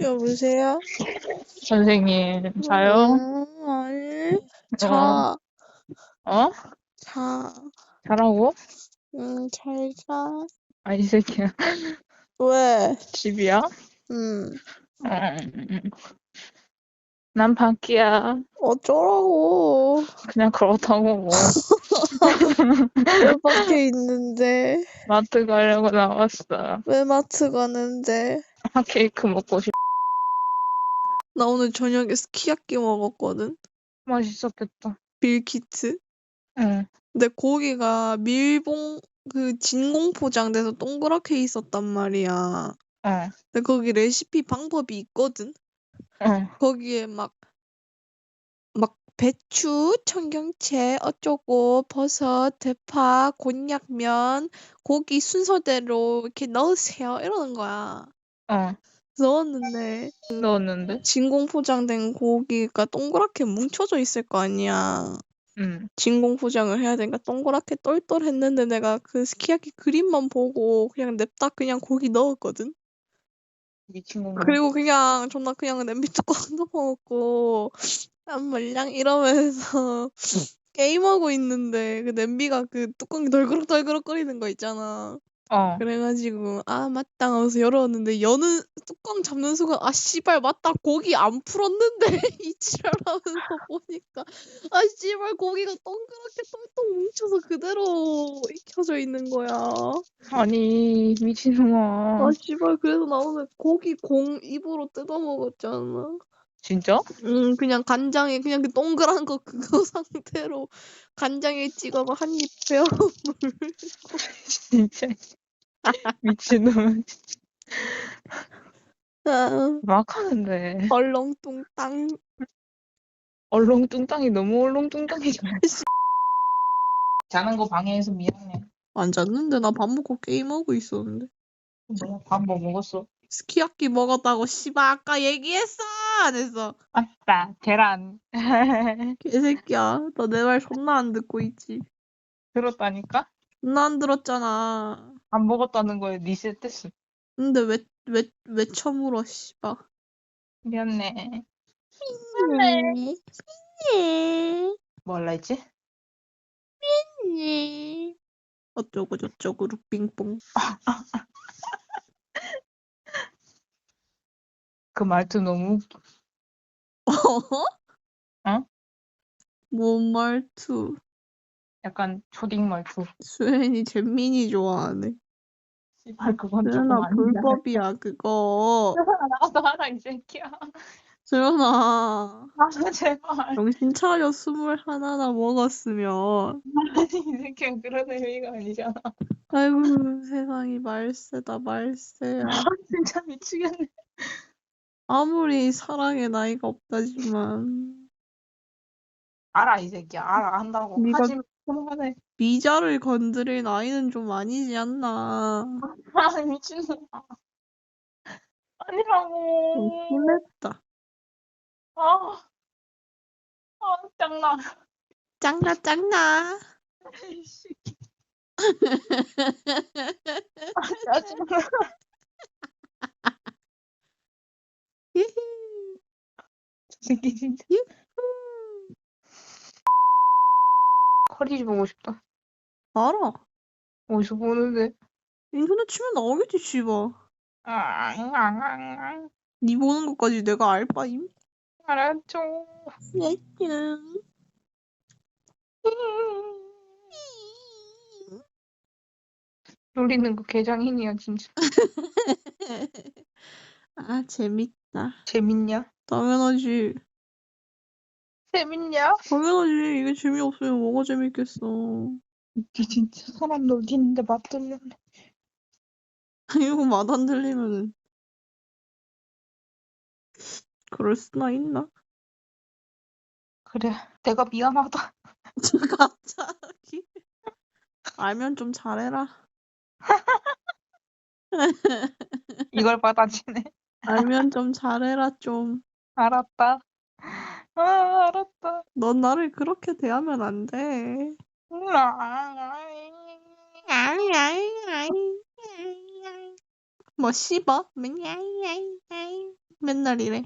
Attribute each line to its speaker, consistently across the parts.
Speaker 1: 여보세요?
Speaker 2: 선생님, 자요?
Speaker 1: 음, 아니, 자,
Speaker 2: 어?
Speaker 1: 자,
Speaker 2: 자라고?
Speaker 1: 응, 잘 자.
Speaker 2: 아, 이 새끼야.
Speaker 1: 왜?
Speaker 2: 집이야?
Speaker 1: 응,
Speaker 2: 음, 난 밖이야.
Speaker 1: 어쩌라고.
Speaker 2: 그냥 그렇다고.
Speaker 1: 왜 밖에 있는데?
Speaker 2: 마트 가려고 나왔어.
Speaker 1: 왜 마트 가는데?
Speaker 2: 핫케이크 먹고 싶.
Speaker 1: 나 오늘 저녁에 스키야키 먹었거든?
Speaker 2: 맛있었겠다.
Speaker 1: 밀키트?
Speaker 2: 응.
Speaker 1: 근데 고기가 밀봉, 그 진공 포장돼서 동그랗게 있었단 말이야.
Speaker 2: 어,
Speaker 1: 근데 거기 레시피 방법이 있거든?
Speaker 2: 어.
Speaker 1: 거기에 막, 막 배추, 청경채, 어쩌고, 버섯, 대파, 곤약면, 고기 순서대로 이렇게 넣으세요. 이러는 거야.
Speaker 2: 어.
Speaker 1: 넣었는데,
Speaker 2: 넣었는데?
Speaker 1: 진공 포장된 고기가 동그랗게 뭉쳐져 있을 거 아니야.
Speaker 2: 응.
Speaker 1: 진공 포장을 해야 되니까 동그랗게 똘똘했는데 내가 그 스키야키 그림만 보고 그냥 냅다 그냥 고기 넣었거든?
Speaker 2: 미친 건가?
Speaker 1: 그리고 그냥 존나 그냥 냄비 뚜껑 덮어먹고 안 말랑 이러면서 게임하고 있는데 그 냄비가 그 뚜껑이 덜그럭덜그럭 거리는 거 있잖아.
Speaker 2: 어.
Speaker 1: 그래가지고 아 맞다 하면서 열었는데 여는 뚜껑 잡는 순간 아 씨발 맞다 고기 안 풀었는데 이 지랄하면서 보니까 아 씨발 고기가 동그랗게 똘똘 뭉쳐서 그대로 익혀져 있는 거야.
Speaker 2: 아니, 미친놈아.
Speaker 1: 아 씨발 그래서 나 오늘 고기 공 입으로 뜯어 먹었잖아.
Speaker 2: 진짜?
Speaker 1: 음 그냥 간장에 그냥 그 동그란 거 그거 상태로 간장에 찍어서 한입 베어 물고
Speaker 2: 진짜. 미친놈.
Speaker 1: 아,
Speaker 2: 막 하는데.
Speaker 1: 얼렁뚱땅
Speaker 2: 얼렁뚱땅이 너무 얼렁뚱땅이잖아. 자는 거 방해해서 미안해.
Speaker 1: 안 잤는데 나 밥 먹고 게임하고 있었는데
Speaker 2: 뭐야, 밥 뭐 먹었어?
Speaker 1: 스키야키 먹었다고 씨발 아까 얘기했어 안 했어
Speaker 2: 아싸, 계란.
Speaker 1: 개새끼야 너 내 말 존나 안 듣고 있지
Speaker 2: 들었다니까?
Speaker 1: 존나 안 들었잖아
Speaker 2: 안 먹었다는 거에 리셋됐어.
Speaker 1: 근데 왜 왜 왜 처물어 씨발
Speaker 2: 미안해.
Speaker 1: 네. 네.
Speaker 2: 뭐 할라 했지?
Speaker 1: 네. 어쩌고 저쩌고 룩빙뽕
Speaker 2: 그 말투 너무 웃겨.
Speaker 1: 어?
Speaker 2: 어?
Speaker 1: 뭔 말투
Speaker 2: 약간 초딩 말투.
Speaker 1: 수현이 잼민이 좋아하네
Speaker 2: 씨발 그건 조금 아니야.
Speaker 1: 불법이야 그거
Speaker 2: 나도 알아 이 새끼야.
Speaker 1: 수현아
Speaker 2: 아 제발.
Speaker 1: 정신 차려 스물 하나나 먹었으면
Speaker 2: 아니 이 새끼야 그런 의미가 아니잖아.
Speaker 1: 아이고 세상이 말세다 말세야
Speaker 2: 아 진짜 미치겠네.
Speaker 1: 아무리 사랑의 나이가 없다지만
Speaker 2: 알아 이 새끼야 알아 한다고.
Speaker 1: 네가-
Speaker 2: 하지만 그만해.
Speaker 1: 미자를 건드릴 나이는 좀 아니지 않나
Speaker 2: 아 미친놈아. 아니라고.
Speaker 1: 좀 심했다
Speaker 2: 아. 아 짱나.
Speaker 1: 짱나 짱나
Speaker 2: 씨. 아 짜증나. 저 새끼 진짜. 커리지 보고 싶다.
Speaker 1: 알아
Speaker 2: 어디서 보는데?
Speaker 1: 인터넷 치면 나오겠지 씨발
Speaker 2: 앙앙앙앙.
Speaker 1: 니 보는 것까지 내가 알 바임
Speaker 2: 알았죠.
Speaker 1: 응.
Speaker 2: 놀리는 거 개장인이야 진짜.
Speaker 1: 아 재밌다
Speaker 2: 재밌냐?
Speaker 1: 당연하지
Speaker 2: 재밌냐?
Speaker 1: 당연하지 이게 재미없으면 뭐가 재밌겠어
Speaker 2: 이게 진짜 사람 놀리는데 맞들려.
Speaker 1: 이거 맛 안 들리면은 그럴 수나 있나?
Speaker 2: 그래, 내가 미안하다.
Speaker 1: 갑자기 알면 좀 잘해라
Speaker 2: 이걸 받아치네.
Speaker 1: 알면 좀 잘해라 좀
Speaker 2: 알았다. 아, 알았다.
Speaker 1: 넌 나를 그렇게 대하면 안 돼 뭐 씹어? 맨날 이래.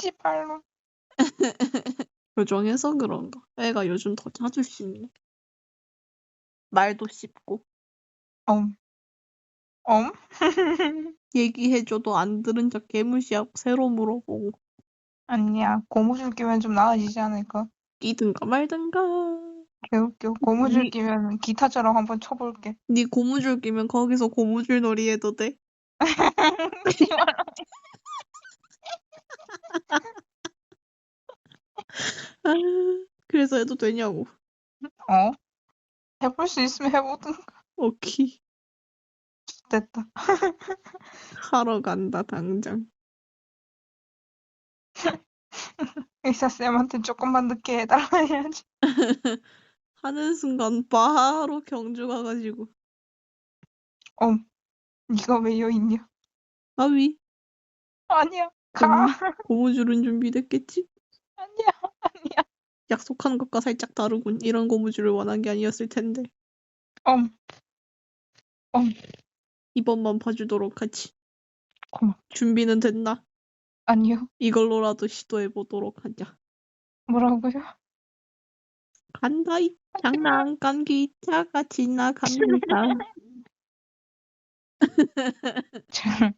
Speaker 2: 씨발로.
Speaker 1: 요정해서 그런가. 애가 요즘 더 자주 씹네. 말도 씹고.
Speaker 2: 엄. 엄?
Speaker 1: 얘기해줘도 안 들은 척 개무시하고 새로 물어보고.
Speaker 2: 아니야. 고무줄 끼면 좀 나아지지 않을까?
Speaker 1: 끼든가 말든가.
Speaker 2: 개웃겨. 고무줄
Speaker 1: 니-
Speaker 2: 끼면 기타처럼 한번 쳐볼게.
Speaker 1: 네 고무줄 끼면 거기서 고무줄 놀이 해도 돼? 아, 그래서 해도 되냐고.
Speaker 2: 어? 해볼 수 있으면 해보든가.
Speaker 1: 오케이.
Speaker 2: 됐다.
Speaker 1: 하러 간다, 당장.
Speaker 2: 의사쌤한테 조금만 늦게 해달라 해야지.
Speaker 1: 하는 순간 바로 경주 가가지고.
Speaker 2: 엄. 네가 왜 여기 있냐?
Speaker 1: 아위,
Speaker 2: 아니야. 가.
Speaker 1: 고무줄은 준비됐겠지?
Speaker 2: 아니야. 아니야.
Speaker 1: 약속한 것과 살짝 다르군. 이런 고무줄을 원한 게 아니었을 텐데.
Speaker 2: 엄.
Speaker 1: 이번만 봐주도록 하지.
Speaker 2: 고마워.
Speaker 1: 준비는 됐나?
Speaker 2: 아니요.
Speaker 1: 이걸로라도 시도해 보도록 하자.
Speaker 2: 뭐라고요?
Speaker 1: 간다 이. 장난감 기차가 지나갑니다.
Speaker 2: 참.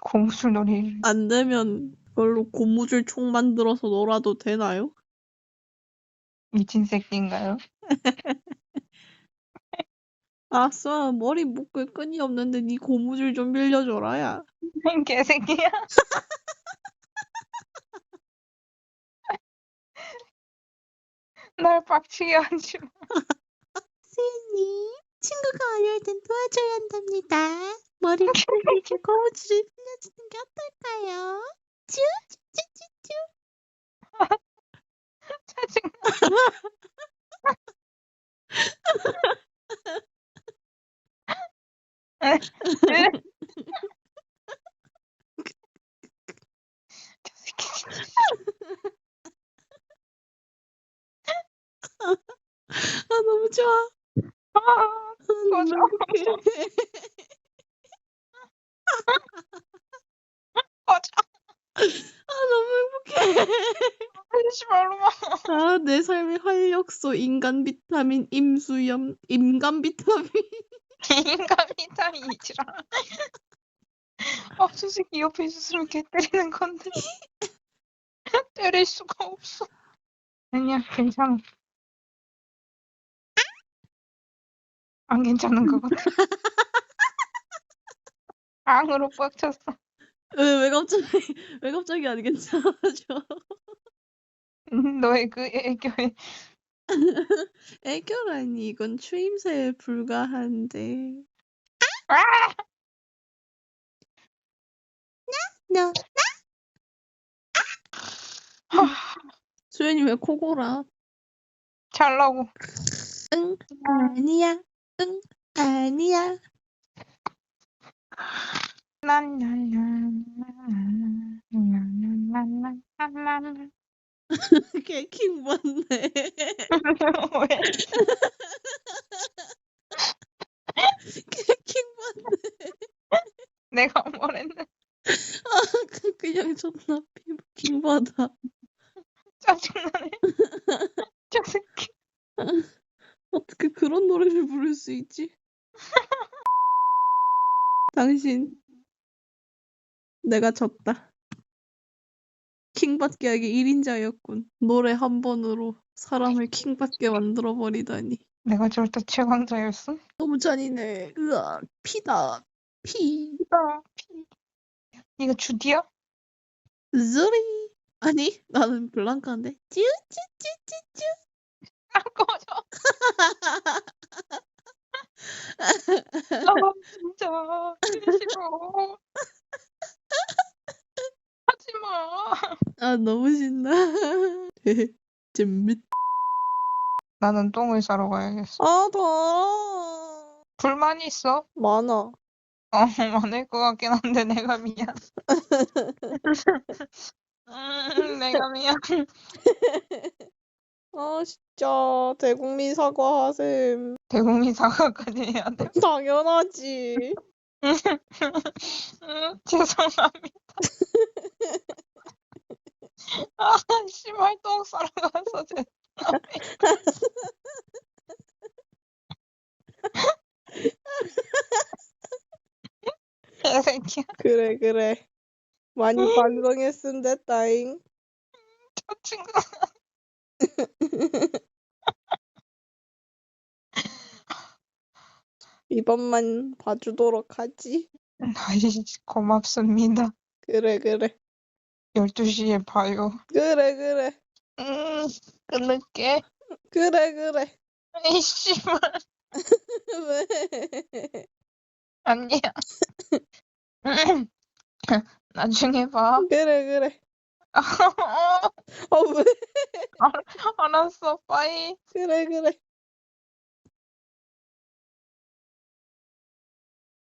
Speaker 2: 고무줄 놀이.
Speaker 1: 안 되면 그걸로 고무줄 총 만들어서 놀아도 되나요?
Speaker 2: 미친 새끼인가요?
Speaker 1: 아싸, 머리 묶을 끈이 없는데 네 고무줄 좀 빌려줘라 야.
Speaker 2: 개새끼야. 날 빡치게 하지 마.
Speaker 1: 선생님, 친구가 어려울 땐 도와줘야 한답니다. 머리를 빌려줄 고무줄을 빌려주는 게 어떨까요? 쭈쭈쭈쭈쭈.
Speaker 2: 짜증나. 저 새끼 진짜.
Speaker 1: 아, 너무 좋아.
Speaker 2: 아,
Speaker 1: 아, 너무. 행복해.
Speaker 2: 꺼져.
Speaker 1: 아, 너무 행복해.
Speaker 2: 하지 말로만.
Speaker 1: 아, 내 삶의 활력소, 인간 비타민, 임수염, 인간 비타민.
Speaker 2: 인간 비타민이지라. 아, 저 새끼 옆에 있었으면 개 때리는 건데. 때릴 수가 없어. 아니야, 괜찮아. 안 괜찮은 것 같아. 앙으로 꽉 찼어.
Speaker 1: 왜, 왜 갑자기, 왜 갑자기 안 괜찮아져?
Speaker 2: 음, 너의 그 애교에
Speaker 1: 애교라니, 이건 추임새에 불과한데.
Speaker 2: 아!
Speaker 1: 나,
Speaker 2: 하,
Speaker 1: 수연이 왜 코골아?
Speaker 2: 잘라고.
Speaker 1: 응, 아니야. 응, 아니야.
Speaker 2: 랄랄랄랄랄랄랄랄랄.
Speaker 1: 개킹 받네.
Speaker 2: 왜?
Speaker 1: 개킹 받네.
Speaker 2: 내가 뭘 했는데
Speaker 1: 아, 그- 그냥 존나 피킹 받아.
Speaker 2: 짜증나네. 저 새끼.
Speaker 1: 어떻게 그런 노래를 부를 수 있지? 당신, 내가 졌다. 킹받게 하기 1인자였군. 노래 한 번으로 사람을 킹받게 만들어버리다니.
Speaker 2: 내가 절대 최강자였어?
Speaker 1: 너무 잔인해. 으악, 피다. 피.
Speaker 2: 나 피. 네가 주디야?
Speaker 1: 즈리. 아니, 나는 블랑카인데. 쭈쭈쭈쭈쭈.
Speaker 2: 아 꺼져. 아 진짜 싫어. 하지 마.
Speaker 1: 아, 너무 신나. 재밌.
Speaker 2: 나는 똥을 싸러 가야겠어.
Speaker 1: 아, 더러워.
Speaker 2: 불만 있어?
Speaker 1: 많아.
Speaker 2: 어, 많을 것 같긴 한데 내가 미안. 음, 내가 미안.
Speaker 1: 아, 진짜. 대국민 사과하셈.
Speaker 2: 대국민 사과까지 해야 돼.
Speaker 1: 당연하지.
Speaker 2: 음, 죄송합니다. 아, 씨발 똥 싸러 가서 죄송합니다. 개새끼야,
Speaker 1: 그래 그래. 많이 반성했음 됐다잉.
Speaker 2: 저 친구.
Speaker 1: 이번만 봐주도록 하지.
Speaker 2: 아이, 고맙습니다.
Speaker 1: 그래 그래.
Speaker 2: 12시에 봐요.
Speaker 1: 그래 그래.
Speaker 2: 음, 끊을게.
Speaker 1: 그래 그래.
Speaker 2: 이 씨발.
Speaker 1: 왜?
Speaker 2: 아니야. 나중에 봐.
Speaker 1: 그래 그래. 어 왜?
Speaker 2: 알았어, 빠이.
Speaker 1: 그래 그래.